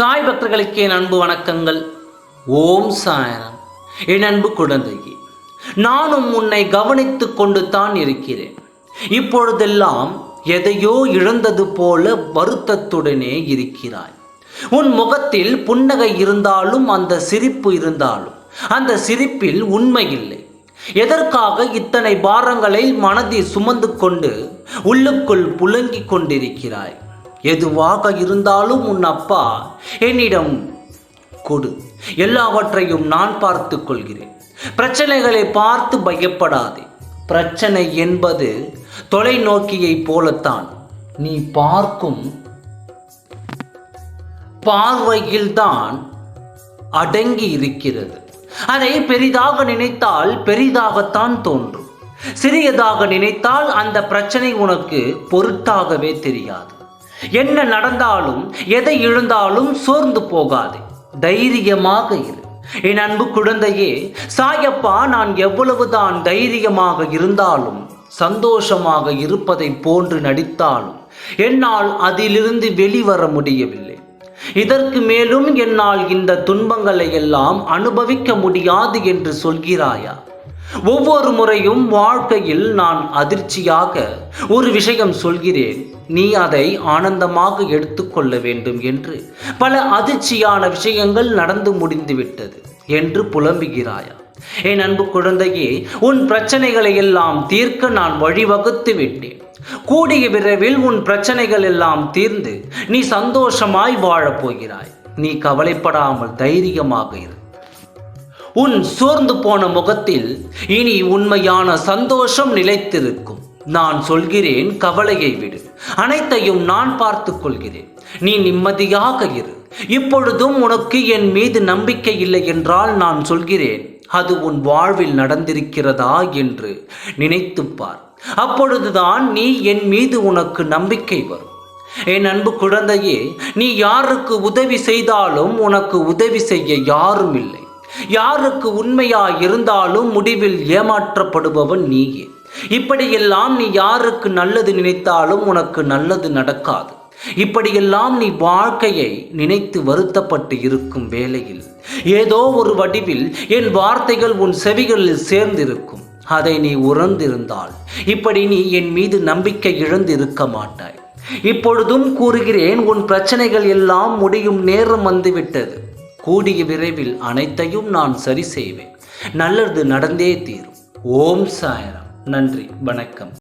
சாய் பக்தர்களுக்கு என் அன்பு வணக்கங்கள். ஓம் சாயனம் என் அன்பு குழந்தையே நானும் உன்னை கவனித்துக் கொண்டு தான் இருக்கிறேன். இப்பொழுதெல்லாம் எதையோ இழந்தது போல வருத்தத்துடனே இருக்கிறாய். உன் முகத்தில் புன்னகை இருந்தாலும் அந்த சிரிப்பு இருந்தாலும் அந்த சிரிப்பில் உண்மை இல்லை. எதற்காக இத்தனை பாரங்களை மனதில் சுமந்து கொண்டு உள்ளுக்குள் புலங்கிக் கொண்டிருக்கிறாய்? எதுவாக இருந்தாலும் உன் அப்பா என்னிடம் கொடு. எல்லாவற்றையும் நான் பார்த்து கொள்கிறேன். பிரச்சனைகளை பார்த்து பயப்படாதே. பிரச்சனை என்பது தொலைநோக்கியைப் போலத்தான். நீ பார்க்கும் பார்வையில்தான் அடங்கி இருக்கிறது. அதை பெரிதாக நினைத்தால் பெரிதாகத்தான் தோன்றும். சிறியதாக நினைத்தால் அந்த பிரச்சனை உனக்கு பொருட்டாகவே தெரியாது. என்ன நடந்தாலும் எதை இழந்தாலும் சோர்ந்து போகாது. தைரியமாக இரு. என் அன்பு குழந்தையே சாயப்பா நான் எவ்வளவுதான் தைரியமாக இருந்தாலும் சந்தோஷமாக இருப்பதை போன்று நடித்தாலும் என்னால் அதிலிருந்து வெளிவர முடியவில்லை. இதற்கு மேலும் என்னால் இந்த துன்பங்களை எல்லாம் அனுபவிக்க முடியாது என்று சொல்கிறாயா? ஒவ்வொரு முறையும் வாழ்க்கையில் நான் அதிர்ச்சியாக ஒரு விஷயம் சொல்கிறேன். நீ அதை ஆனந்தமாக எடுத்துக்கொள்ள வேண்டும் என்று. பல அதிர்ச்சியான விஷயங்கள் நடந்து முடிந்துவிட்டது என்று புலம்புகிறாயா? என் அன்பு குழந்தையே உன் பிரச்சனைகளை எல்லாம் தீர்க்க நான் வழிவகுத்து விட்டேன். கூடிய விரைவில் உன் பிரச்சனைகள் எல்லாம் தீர்ந்து நீ சந்தோஷமாய் வாழப் போகிறாய். நீ கவலைப்படாமல் தைரியமாக இரு. உன் சோர்ந்து போன முகத்தில் இனி உண்மையான சந்தோஷம் நிலைத்திருக்கும். நான் சொல்கிறேன் கவலையை விடு. அனைத்தையும் நான் பார்த்து கொள்கிறேன். நீ நிம்மதியாக இரு. இப்பொழுதும் உனக்கு என் மீது நம்பிக்கை இல்லை என்றால் நான் சொல்கிறேன் அது உன் வாழ்வில் நடந்திருக்கிறதா என்று நினைத்துப்பார் அப்பொழுதுதான் நீ என் மீது உனக்கு நம்பிக்கை வரும். என் அன்பு குழந்தையே நீ யாருக்கு உதவி செய்தாலும் உனக்கு உதவி செய்ய யாரும் இல்லை. யாருக்கு உண்மையா இருந்தாலும் முடிவில் ஏமாற்றப்படுபவன் நீயே. இப்படியெல்லாம் நீ யாருக்கு நல்லது நினைத்தாலும் உனக்கு நல்லது நடக்காது. இப்படியெல்லாம் நீ வாழ்க்கையை நினைத்து வருத்தப்பட்டு இருக்கும் வேளையில் ஏதோ ஒரு வடிவில் என் வார்த்தைகள் உன் செவிகளில் சேர்ந்திருக்கும். அதை நீ உணர்ந்திருந்தால் இப்படி நீ என் மீது நம்பிக்கை இழந்து இருக்க மாட்டாய். இப்பொழுதும் கூறுகிறேன் உன் பிரச்சனைகள் எல்லாம் முடியும் நேரம் வந்துவிட்டது. கூடிய விரைவில் அனைத்தையும் நான் சரி செய்வேன். நல்லது நடந்தே தீரும். ஓம் சாயரம். நன்றி வணக்கம்.